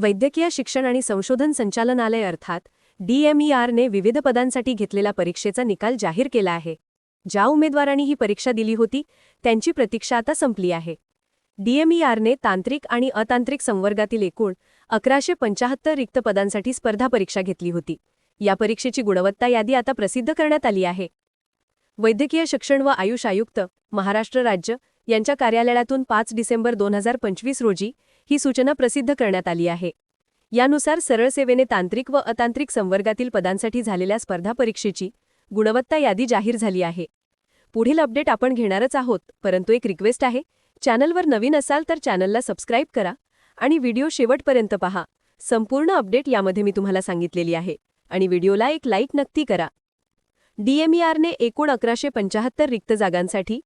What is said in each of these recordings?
वैद्यकीय शिक्षण आणि संशोधन संचालनालय अर्थात डीएमईआरने विविध पदांसाठी घेतलेल्या परीक्षेचा निकाल जाहीर केला आहे. ज्या उमेदवारांनी ही परीक्षा दिली होती त्यांची प्रतीक्षा आता संपली आहे. डीएमईआरने तांत्रिक आणि अतांत्रिक संवर्गातील एकूण अकराशे पंचाहत्तर रिक्त पदांसाठी स्पर्धा परीक्षा घेतली होती. या परीक्षेची गुणवत्ता यादी आता प्रसिद्ध करण्यात आली आहे. वैद्यकीय शिक्षण व आयुष आयुक्त महाराष्ट्र राज्य यांच्या कार्यालयातून पाच डिसेंबर दोन हजार पंचवीस रोजी ही सूचना प्रसिद्ध करण्यात आली आहे. यानुसार सरळ सेवेने तांत्रिक व अतांत्रिक संवर्गातील पदांसाठी झालेल्या स्पर्धा परीक्षेची गुणवत्ता यादी जाहीर झाली आहे. पुढील अपडेट आपण घेणारच आहोत परंतु एक रिक्वेस्ट आहे चॅनलवर नवीन असाल तर चॅनलला सबस्क्राईब करा आणि व्हिडिओ शेवटपर्यंत पहा. संपूर्ण अपडेट यामध्ये मी तुम्हाला सांगितलेली आहे आणि व्हिडिओला एक लाईक नक्की करा. डीएमईआरने एकूण अकराशे पंचाहत्तर रिक्त जागांसाठी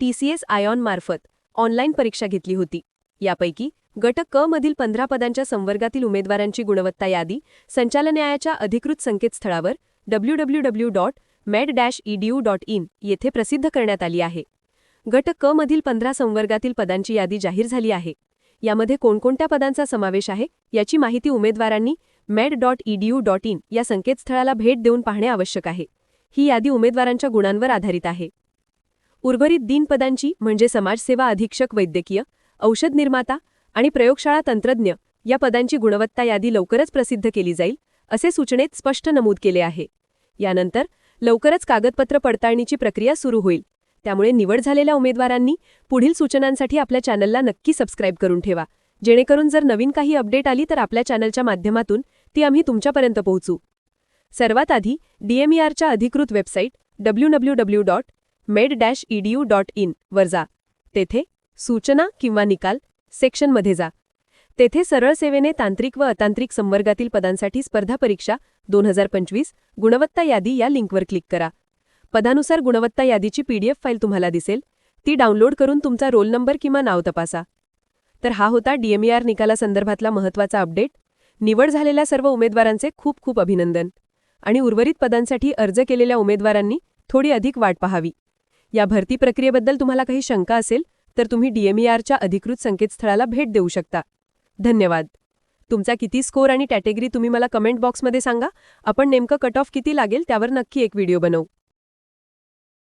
टीसीएस आयॉनमार्फत ऑनलाईन परीक्षा घेतली होती. यापैकी गट क मधील पंधरा पदांच्या संवर्गातील उमेदवारांची गुणवत्ता यादी संचालनालयाच्या अधिकृत संकेतस्थळावर W W W dot med dash EDU dot in येथे प्रसिद्ध करण्यात आली आहे. गट क मधील पंधरा संवर्गातील पदांची यादी जाहीर झाली आहे. यामध्ये कोणकोणत्या पदांचा समावेश आहे याची माहिती उमेदवारांनी med dot EDU dot in या संकेतस्थळाला भेट देऊन पाहणे आवश्यक आहे. ही यादी उमेदवारांच्या गुणांवर आधारित आहे. उर्वरित दिन पदांची म्हणजे समाजसेवा अधीक्षक वैद्यकीय औषध निर्माता आणि प्रयोगशाळा तंत्रज्ञ या पदांची गुणवत्ता यादी लवकरच प्रसिद्ध केली जाईल असे सूचनेत स्पष्ट नमूद केले आहे. यानंतर लवकरच कागदपत्र पडताळणीची प्रक्रिया सुरू होईल. त्यामुळे निवड झालेल्या उमेदवारांनी पुढील सूचनांसाठी आपल्या चॅनलला नक्की सबस्क्राईब करून ठेवा. जेणेकरून जर नवीन काही अपडेट आली तर आपल्या चॅनलच्या माध्यमातून ती आम्ही तुमच्यापर्यंत पोहोचू. सर्वात आधी डीएमईआरच्या अधिकृत website W W W dot med dash EDU dot in वर जा. तेथे सूचना किंवा निकाल सेक्शनमध्ये जा. तेथे सरळ सेवेने तांत्रिक व अतांत्रिक संवर्गातील पदांसाठी स्पर्धा परीक्षा दोन हजार पंचवीस गुणवत्ता यादी या लिंकवर क्लिक करा. पदानुसार गुणवत्ता यादीची पीडीएफ फाईल तुम्हाला दिसेल. ती डाउनलोड करून तुमचा रोल नंबर किंवा नाव तपासा. तर हा होता डीएमईआर निकालासंदर्भातला महत्त्वाचा अपडेट. निवड झालेल्या सर्व उमेदवारांचे खूप खूप अभिनंदन. आणि उर्वरित पदांसाठी अर्ज केलेल्या उमेदवारांनी थोडी अधिक वाट पाहावी. या भरती प्रक्रियेबद्दल तुम्हाला काही शंका असेल तर तुम्ही डीएमईआरच्या अधिकृत संकेतस्थळाला भेट देऊ शकता. धन्यवाद. तुमचा किती स्कोर आणि कॅटेगरी तुम्ही मला कमेंट बॉक्समध्ये सांगा. आपण नेमकं कट ऑफ किती लागेल त्यावर नक्की एक व्हिडिओ बनवू.